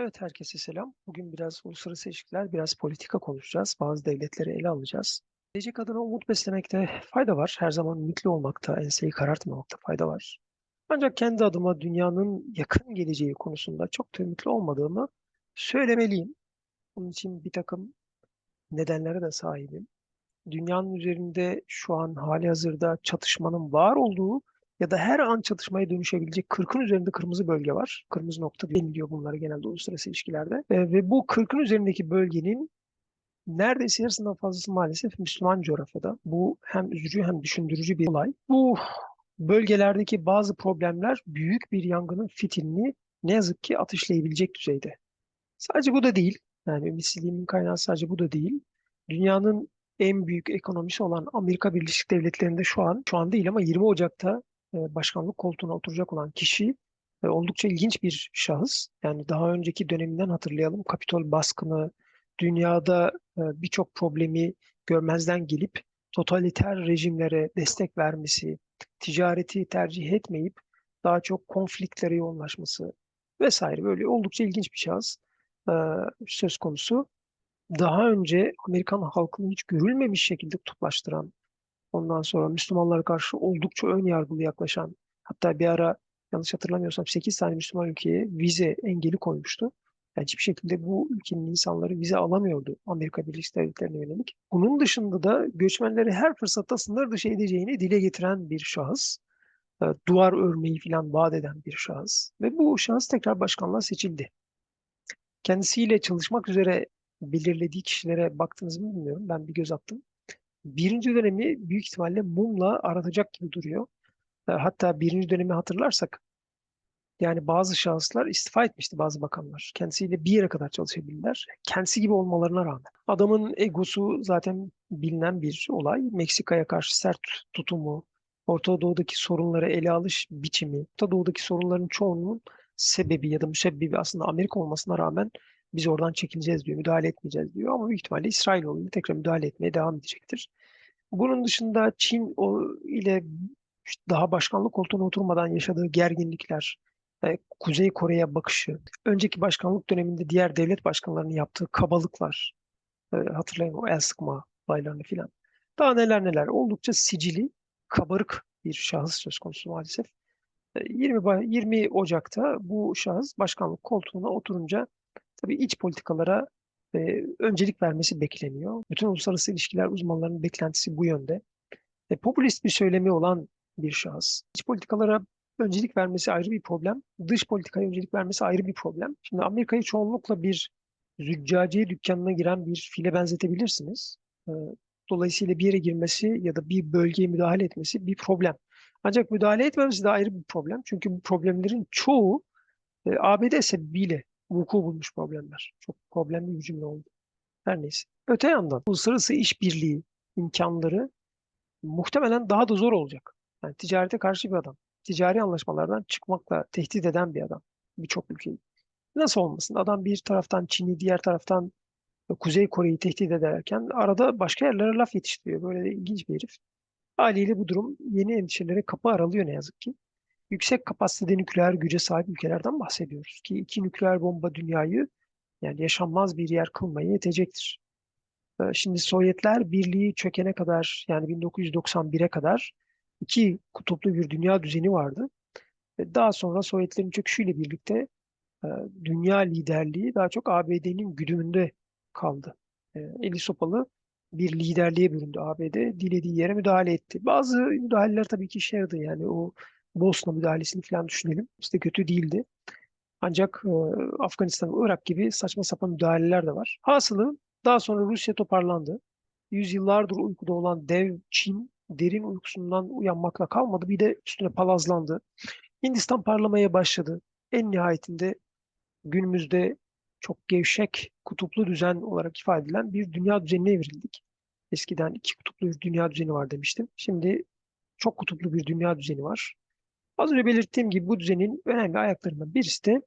Evet, herkese selam. Bugün biraz uluslararası ilişkiler, biraz politika konuşacağız. Bazı devletleri ele alacağız. Gelecek adına umut beslemekte fayda var. Her zaman ümitli olmakta, enseyi karartmamakta fayda var. Ancak kendi adıma dünyanın yakın geleceği konusunda çok da ümitli olmadığımı söylemeliyim. Bunun için bir takım nedenlere de sahibim. Dünyanın üzerinde şu an hali hazırda çatışmanın var olduğu ya da her an çatışmaya dönüşebilecek 40'ın üzerinde kırmızı bölge var. Kırmızı nokta deniliyor bunlara genelde uluslararası ilişkilerde. E, ve bu 40'ın üzerindeki bölgenin neredeyse yarısından fazlası maalesef Müslüman coğrafyada. Bu hem üzücü hem düşündürücü bir olay. Bu bölgelerdeki bazı problemler büyük bir yangının fitilini ne yazık ki ateşleyebilecek düzeyde. Sadece bu da değil. Yani ümitsizliğimin kaynağı sadece bu da değil. Dünyanın en büyük ekonomisi olan Amerika Birleşik Devletleri'nde şu an, şu an değil ama 20 Ocak'ta başkanlık koltuğuna oturacak olan kişi e, oldukça ilginç bir şahıs. Yani daha önceki döneminden hatırlayalım. Kapitol baskını, dünyada e, birçok problemi görmezden gelip totaliter rejimlere destek vermesi, ticareti tercih etmeyip daha çok konfliktlere yoğunlaşması vesaire böyle oldukça ilginç bir şahıs söz konusu. Daha önce Amerikan halkını hiç görülmemiş şekilde kutuplaştıran, Ondan sonra Müslümanlara karşı oldukça ön yargılı yaklaşan, hatta bir ara yanlış hatırlamıyorsam 8 tane Müslüman ülkeye vize engeli koymuştu. Yani hiçbir şekilde bu ülkenin insanları vize alamıyordu Amerika Birleşik Devletleri'ne yönelik. Bunun dışında da göçmenleri her fırsatta sınır dışı edeceğini dile getiren bir şahıs. E, duvar örmeyi falan vaat eden bir şahıs. Ve bu şahıs tekrar başkanlığa seçildi. Kendisiyle çalışmak üzere belirlediği kişilere baktınız mı bilmiyorum. Ben bir göz attım birinci dönemi büyük ihtimalle mumla aratacak gibi duruyor. E, hatta birinci dönemi hatırlarsak yani bazı şahıslar istifa etmişti bazı bakanlar. Kendisiyle bir yere kadar çalışabilirler. Kendisi gibi olmalarına rağmen. Adamın egosu zaten bilinen bir olay. Meksika'ya karşı sert tutumu, Orta Doğu'daki sorunları ele alış biçimi, Orta Doğu'daki sorunların çoğunun sebebi ya da müsebbibi aslında Amerika olmasına rağmen biz oradan çekileceğiz diyor, müdahale etmeyeceğiz diyor. Ama büyük ihtimalle İsrailoğlu tekrar müdahale etmeye devam edecektir. Bunun dışında Çin o ile daha başkanlık koltuğuna oturmadan yaşadığı gerginlikler, e, Kuzey Kore'ye bakışı, önceki başkanlık döneminde diğer devlet başkanlarının yaptığı kabalıklar, e, hatırlayın o el sıkma olaylarını filan. Daha neler neler oldukça sicili, kabarık bir şahıs söz konusu maalesef. 20, 20 Ocak'ta bu şahıs başkanlık koltuğuna oturunca tabii iç politikalara e, öncelik vermesi bekleniyor. Bütün uluslararası ilişkiler uzmanlarının beklentisi bu yönde. E, popülist bir söylemi olan bir şahıs. İç politikalara öncelik vermesi ayrı bir problem. Dış politikaya öncelik vermesi ayrı bir problem. Şimdi Amerika'yı çoğunlukla bir züccaciye dükkanına giren bir file benzetebilirsiniz. E, dolayısıyla bir yere girmesi ya da bir bölgeye müdahale etmesi bir problem. Ancak müdahale etmemesi de ayrı bir problem. Çünkü bu problemlerin çoğu e, ABD sebebiyle vuku bulmuş problemler. Çok problemli bir cümle oldu. Her neyse. Öte yandan uluslararası işbirliği imkanları muhtemelen daha da zor olacak. Yani ticarete karşı bir adam. Ticari anlaşmalardan çıkmakla tehdit eden bir adam. Birçok ülkeyi. Nasıl olmasın? Adam bir taraftan Çin'i, diğer taraftan Kuzey Kore'yi tehdit ederken arada başka yerlere laf yetiştiriyor. Böyle ilginç bir herif. Haliyle bu durum yeni endişelere kapı aralıyor ne yazık ki yüksek kapasitede nükleer güce sahip ülkelerden bahsediyoruz ki iki nükleer bomba dünyayı yani yaşanmaz bir yer kılmaya yetecektir. Ee, şimdi Sovyetler Birliği çökene kadar yani 1991'e kadar iki kutuplu bir dünya düzeni vardı. Daha sonra Sovyetlerin çöküşüyle birlikte e, dünya liderliği daha çok ABD'nin güdümünde kaldı. Eli sopalı bir liderliğe büründü ABD. Dilediği yere müdahale etti. Bazı müdahaleler tabii ki işe yaradı. Yani o Bosna müdahalesini falan düşünelim. İşte kötü değildi. Ancak e, Afganistan Irak gibi saçma sapan müdahaleler de var. Hasılı daha sonra Rusya toparlandı. Yüzyıllardır uykuda olan dev Çin derin uykusundan uyanmakla kalmadı. Bir de üstüne palazlandı. Hindistan parlamaya başladı. En nihayetinde günümüzde çok gevşek kutuplu düzen olarak ifade edilen bir dünya düzenine evrildik. Eskiden iki kutuplu bir dünya düzeni var demiştim. Şimdi çok kutuplu bir dünya düzeni var. Az önce belirttiğim gibi bu düzenin önemli ayaklarından birisi de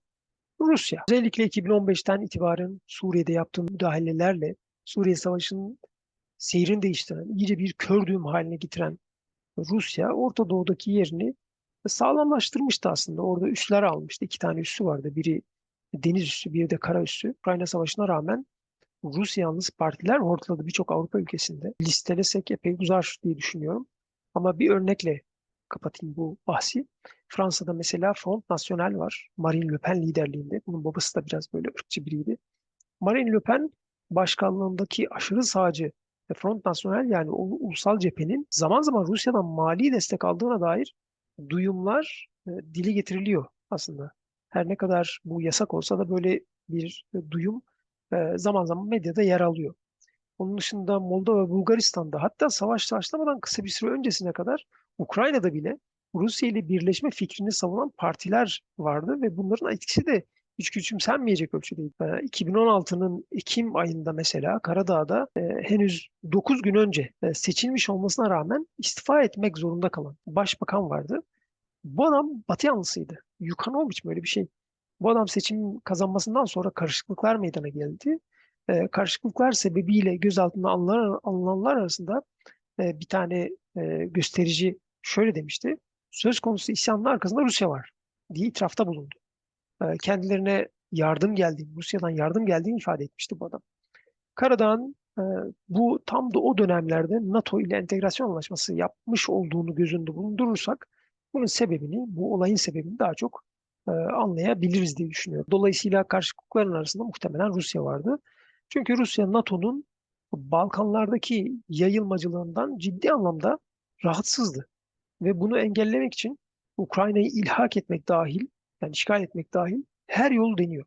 Rusya. Özellikle 2015'ten itibaren Suriye'de yaptığı müdahalelerle Suriye Savaşı'nın seyrini değiştiren, iyice bir kör düğüm haline getiren Rusya Orta Doğu'daki yerini sağlamlaştırmıştı aslında. Orada üsler almıştı. İki tane üssü vardı. Biri deniz üssü, bir de kara üssü. Ukrayna Savaşı'na rağmen Rusya yanlısı partiler ortaladı birçok Avrupa ülkesinde. Listelesek epey uzar diye düşünüyorum. Ama bir örnekle kapatayım bu bahsi. Fransa'da mesela Front National var. Marine Le Pen liderliğinde. Bunun babası da biraz böyle ırkçı biriydi. Marine Le Pen başkanlığındaki aşırı sağcı ve Front National yani u- ulusal cephenin zaman zaman Rusya'dan mali destek aldığına dair duyumlar e, dile getiriliyor aslında. Her ne kadar bu yasak olsa da böyle bir e, duyum e, zaman zaman medyada yer alıyor. Onun dışında Moldova ve Bulgaristan'da hatta savaş başlamadan kısa bir süre öncesine kadar Ukrayna'da bile Rusya ile birleşme fikrini savunan partiler vardı ve bunların etkisi de hiç küçümsenmeyecek ölçüdeydi. Ee, 2016'nın Ekim ayında mesela Karadağ'da e, henüz 9 gün önce e, seçilmiş olmasına rağmen istifa etmek zorunda kalan başbakan vardı. Bu adam Batı yanlısıydı. Yukanovic böyle bir şey. Bu adam seçim kazanmasından sonra karışıklıklar meydana geldi. E, karışıklıklar sebebiyle gözaltına alınan, alınanlar arasında e, bir tane e, gösterici şöyle demişti. Söz konusu isyanın arkasında Rusya var diye itirafta bulundu. E, kendilerine yardım geldiğini, Rusya'dan yardım geldiğini ifade etmişti bu adam. Karadağ'ın e, bu tam da o dönemlerde NATO ile entegrasyon anlaşması yapmış olduğunu göz önünde bulundurursak bunun sebebini, bu olayın sebebini daha çok e, anlayabiliriz diye düşünüyorum. Dolayısıyla karşılıkların arasında muhtemelen Rusya vardı. Çünkü Rusya NATO'nun Balkanlardaki yayılmacılığından ciddi anlamda rahatsızdı. Ve bunu engellemek için Ukrayna'yı ilhak etmek dahil, yani işgal etmek dahil her yolu deniyor.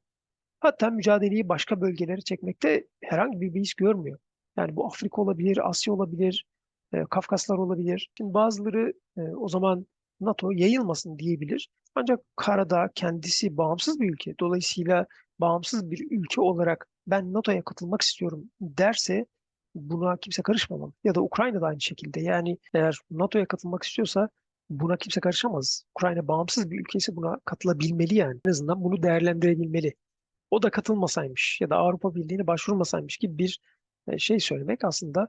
Hatta mücadeleyi başka bölgelere çekmekte herhangi bir beis görmüyor. Yani bu Afrika olabilir, Asya olabilir, e, Kafkaslar olabilir. Şimdi bazıları e, o zaman NATO yayılmasın diyebilir. Ancak Karadağ kendisi bağımsız bir ülke. Dolayısıyla bağımsız bir ülke olarak ben NATO'ya katılmak istiyorum derse buna kimse karışmamalı. Ya da Ukrayna da aynı şekilde. Yani eğer NATO'ya katılmak istiyorsa buna kimse karışamaz. Ukrayna bağımsız bir ülkesi buna katılabilmeli yani. En azından bunu değerlendirebilmeli. O da katılmasaymış ya da Avrupa Birliği'ne başvurmasaymış gibi bir e, şey söylemek aslında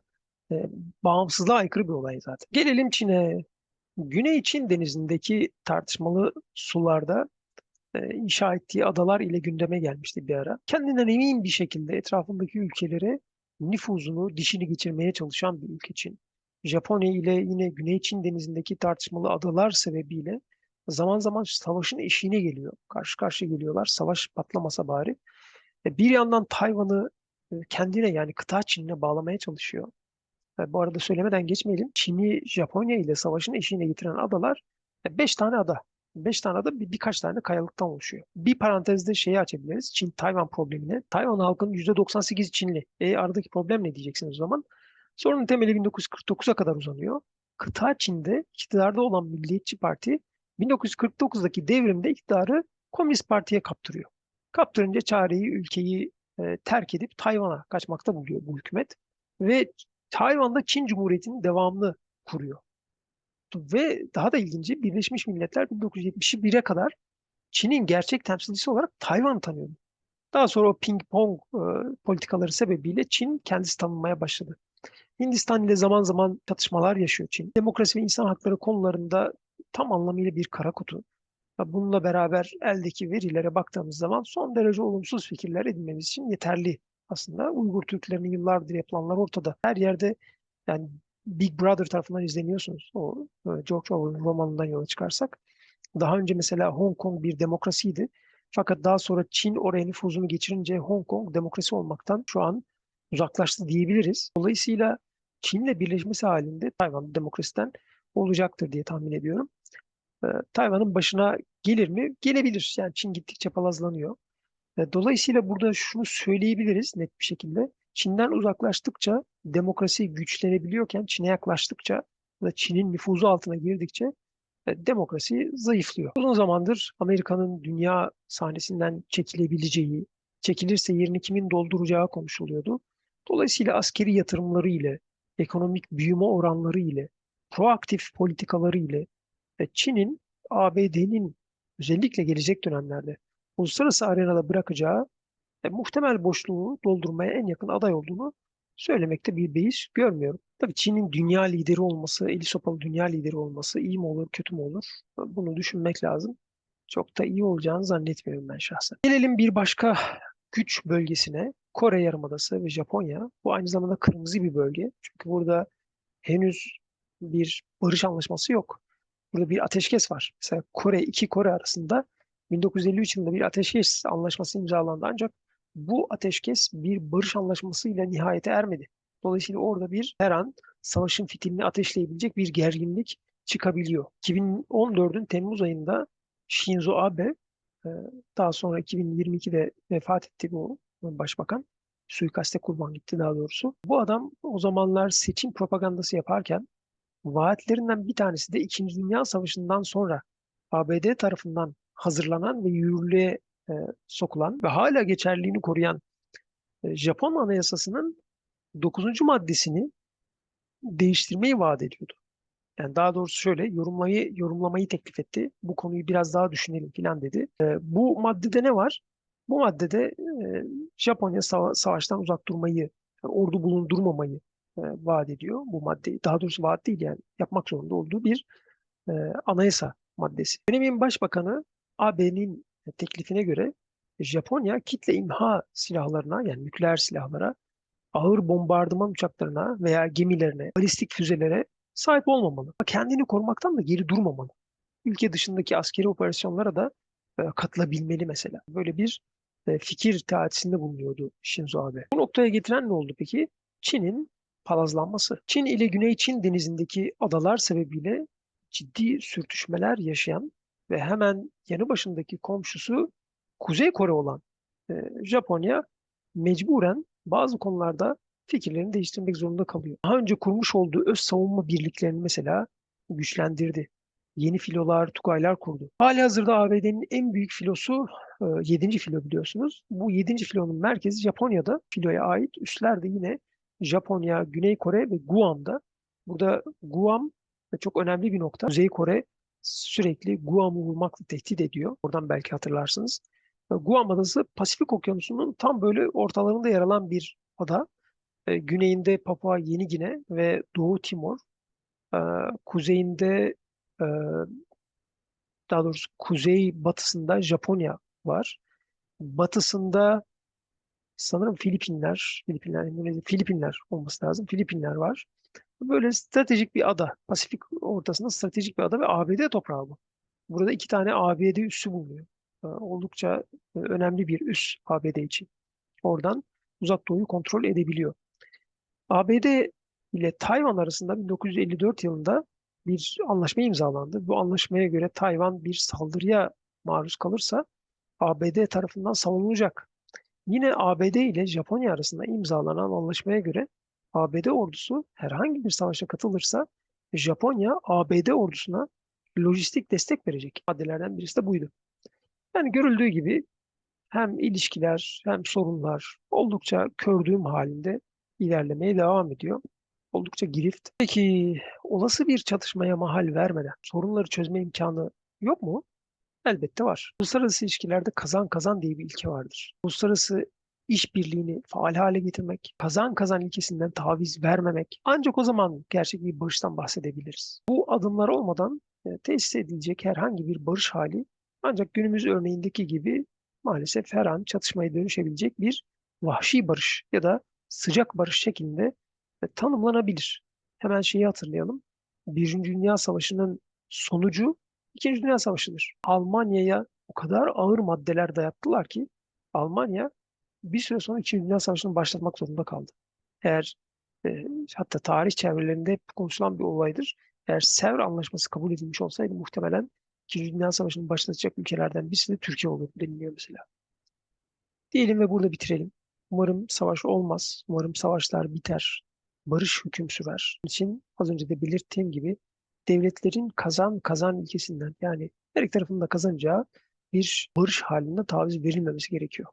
e, bağımsızlığa aykırı bir olay zaten. Gelelim Çin'e. Güney Çin denizindeki tartışmalı sularda e, inşa ettiği adalar ile gündeme gelmişti bir ara. Kendinden emin bir şekilde etrafındaki ülkelere nüfuzunu, dişini geçirmeye çalışan bir ülke Çin. Japonya ile yine Güney Çin denizindeki tartışmalı adalar sebebiyle zaman zaman savaşın eşiğine geliyor. Karşı karşıya geliyorlar. Savaş patlamasa bari. E, Bir yandan Tayvan'ı e, kendine yani kıta Çin'ine bağlamaya çalışıyor. E, Bu arada söylemeden geçmeyelim. Çin'i Japonya ile savaşın eşiğine getiren adalar 5 tane ada. 5 tane ada bir, birkaç tane de kayalıktan oluşuyor. Bir parantezde şeyi açabiliriz. Çin-Tayvan problemine. Tayvan halkının %98 Çinli. E aradaki problem ne diyeceksiniz o zaman? Sorunun temeli 1949'a kadar uzanıyor. Kıta Çin'de iktidarda olan Milliyetçi Parti 1949'daki devrimde iktidarı Komünist Parti'ye kaptırıyor. Kaptırınca çareyi ülkeyi e, terk edip Tayvan'a kaçmakta buluyor bu hükümet. Ve Tayvan'da Çin Cumhuriyeti'nin devamını kuruyor. Ve daha da ilginci Birleşmiş Milletler 1971'e kadar Çin'in gerçek temsilcisi olarak Tayvan'ı tanıyordu. Daha sonra o ping pong e, politikaları sebebiyle Çin kendisi tanınmaya başladı. Hindistan ile zaman zaman çatışmalar yaşıyor Çin. Demokrasi ve insan hakları konularında tam anlamıyla bir kara kutu. Bununla beraber eldeki verilere baktığımız zaman son derece olumsuz fikirler edinmemiz için yeterli aslında. Uygur Türklerinin yıllardır yapılanlar ortada. Her yerde yani Big Brother tarafından izleniyorsunuz. O e, George Orwell'ın romanından yola çıkarsak. Daha önce mesela Hong Kong bir demokrasiydi. Fakat daha sonra Çin oraya nüfuzunu geçirince Hong Kong demokrasi olmaktan şu an uzaklaştı diyebiliriz. Dolayısıyla Çin'le birleşmesi halinde Tayvan demokrasiden olacaktır diye tahmin ediyorum. Ee, Tayvan'ın başına gelir mi? Gelebilir. Yani Çin gittikçe palazlanıyor. E, Dolayısıyla burada şunu söyleyebiliriz net bir şekilde. Çin'den uzaklaştıkça demokrasi güçlenebiliyorken Çin'e yaklaştıkça da Çin'in nüfuzu altına girdikçe e, demokrasi zayıflıyor. Uzun zamandır Amerika'nın dünya sahnesinden çekilebileceği, çekilirse yerini kimin dolduracağı konuşuluyordu. Dolayısıyla askeri yatırımları ile, ekonomik büyüme oranları ile, proaktif politikaları ile e, Çin'in ABD'nin özellikle gelecek dönemlerde uluslararası arenada bırakacağı e, muhtemel boşluğu doldurmaya en yakın aday olduğunu söylemekte bir beis görmüyorum. Tabii Çin'in dünya lideri olması, eli sopalı dünya lideri olması iyi mi olur, kötü mü olur? Bunu düşünmek lazım. çok da iyi olacağını zannetmiyorum ben şahsen. Gelelim bir başka güç bölgesine. Kore Yarımadası ve Japonya. Bu aynı zamanda kırmızı bir bölge. Çünkü burada henüz bir barış anlaşması yok. Burada bir ateşkes var. Mesela Kore, iki Kore arasında 1953 yılında bir ateşkes anlaşması imzalandı. Ancak bu ateşkes bir barış anlaşmasıyla nihayete ermedi. Dolayısıyla orada bir her an savaşın fitilini ateşleyebilecek bir gerginlik çıkabiliyor. 2014'ün Temmuz ayında Shinzo Abe e, daha sonra 2022'de vefat etti bu başbakan. Suikaste kurban gitti daha doğrusu. Bu adam o zamanlar seçim propagandası yaparken vaatlerinden bir tanesi de İkinci Dünya Savaşı'ndan sonra ABD tarafından hazırlanan ve yürürlüğe e, sokulan ve hala geçerliliğini koruyan e, Japon Anayasası'nın 9. maddesini değiştirmeyi vaat ediyordu. Yani daha doğrusu şöyle yorumlayı yorumlamayı teklif etti. Bu konuyu biraz daha düşünelim filan dedi. E, bu maddede ne var? Bu maddede e, Japonya sava- savaştan uzak durmayı, yani ordu bulundurmamayı e, vaat ediyor bu maddeyi. Daha doğrusu vaat değil yani yapmak zorunda olduğu bir e, anayasa maddesi. Dönemin başbakanı AB'nin teklifine göre Japonya kitle imha silahlarına yani nükleer silahlara, ağır bombardıman uçaklarına veya gemilerine, balistik füzelere sahip olmamalı. Kendini korumaktan da geri durmamalı. Ülke dışındaki askeri operasyonlara da e, katılabilmeli mesela. Böyle bir e, fikir teatisinde bulunuyordu Shinzo Abe. Bu noktaya getiren ne oldu peki? Çin'in palazlanması. Çin ile Güney Çin denizindeki adalar sebebiyle ciddi sürtüşmeler yaşayan ve hemen yanı başındaki komşusu Kuzey Kore olan e, Japonya mecburen bazı konularda fikirlerini değiştirmek zorunda kalıyor. Daha önce kurmuş olduğu öz savunma birliklerini mesela güçlendirdi. Yeni filolar, tugaylar kurdu. Hali hazırda ABD'nin en büyük filosu 7. filo biliyorsunuz. Bu 7. filonun merkezi Japonya'da. Filoya ait üsler de yine Japonya, Güney Kore ve Guam'da. Burada Guam çok önemli bir nokta. Kuzey Kore sürekli Guam'ı vurmakla tehdit ediyor. Oradan belki hatırlarsınız. Guam adası Pasifik Okyanusu'nun tam böyle ortalarında yer alan bir ada. E, Güneyinde Papua Yeni Gine ve Doğu Timor. E, Kuzeyinde e, daha doğrusu kuzey batısında Japonya var. Batısında sanırım Filipinler, Filipinler, Filipinler olması lazım. Filipinler var. Böyle stratejik bir ada. Pasifik ortasında stratejik bir ada ve ABD toprağı bu. Burada iki tane ABD üssü bulunuyor. Ee, Oldukça e, önemli bir üs ABD için. Oradan uzak doğuyu kontrol edebiliyor. ABD ile Tayvan arasında 1954 yılında bir anlaşma imzalandı. Bu anlaşmaya göre Tayvan bir saldırıya maruz kalırsa ABD tarafından savunulacak. Yine ABD ile Japonya arasında imzalanan anlaşmaya göre ABD ordusu herhangi bir savaşa katılırsa Japonya ABD ordusuna lojistik destek verecek. Maddelerden birisi de buydu. Yani görüldüğü gibi hem ilişkiler hem sorunlar oldukça kördüğüm halinde ilerlemeye devam ediyor. Oldukça girift. Peki olası bir çatışmaya mahal vermeden sorunları çözme imkanı yok mu? Elbette var. Uluslararası ilişkilerde kazan kazan diye bir ilke vardır. Uluslararası işbirliğini faal hale getirmek, kazan kazan ilkesinden taviz vermemek ancak o zaman gerçek bir barıştan bahsedebiliriz. Bu adımlar olmadan e, tesis edilecek herhangi bir barış hali ancak günümüz örneğindeki gibi maalesef her an çatışmaya dönüşebilecek bir vahşi barış ya da sıcak barış şeklinde e, tanımlanabilir. Hemen şeyi hatırlayalım. Birinci Dünya Savaşı'nın sonucu İkinci Dünya Savaşı'dır. Almanya'ya o kadar ağır maddeler dayattılar ki Almanya bir süre sonra İkinci Dünya Savaşı'nı başlatmak zorunda kaldı. Eğer e, hatta tarih çevrelerinde hep konuşulan bir olaydır. Eğer Sevr Anlaşması kabul edilmiş olsaydı muhtemelen İkinci Dünya Savaşı'nı başlatacak ülkelerden birisi de Türkiye olurdu deniliyor mesela. Diyelim ve burada bitirelim. Umarım savaş olmaz. Umarım savaşlar biter. Barış hüküm sürer. Bunun için az önce de belirttiğim gibi devletlerin kazan kazan ilkesinden yani her iki tarafın da kazanacağı bir barış halinde taviz verilmemesi gerekiyor.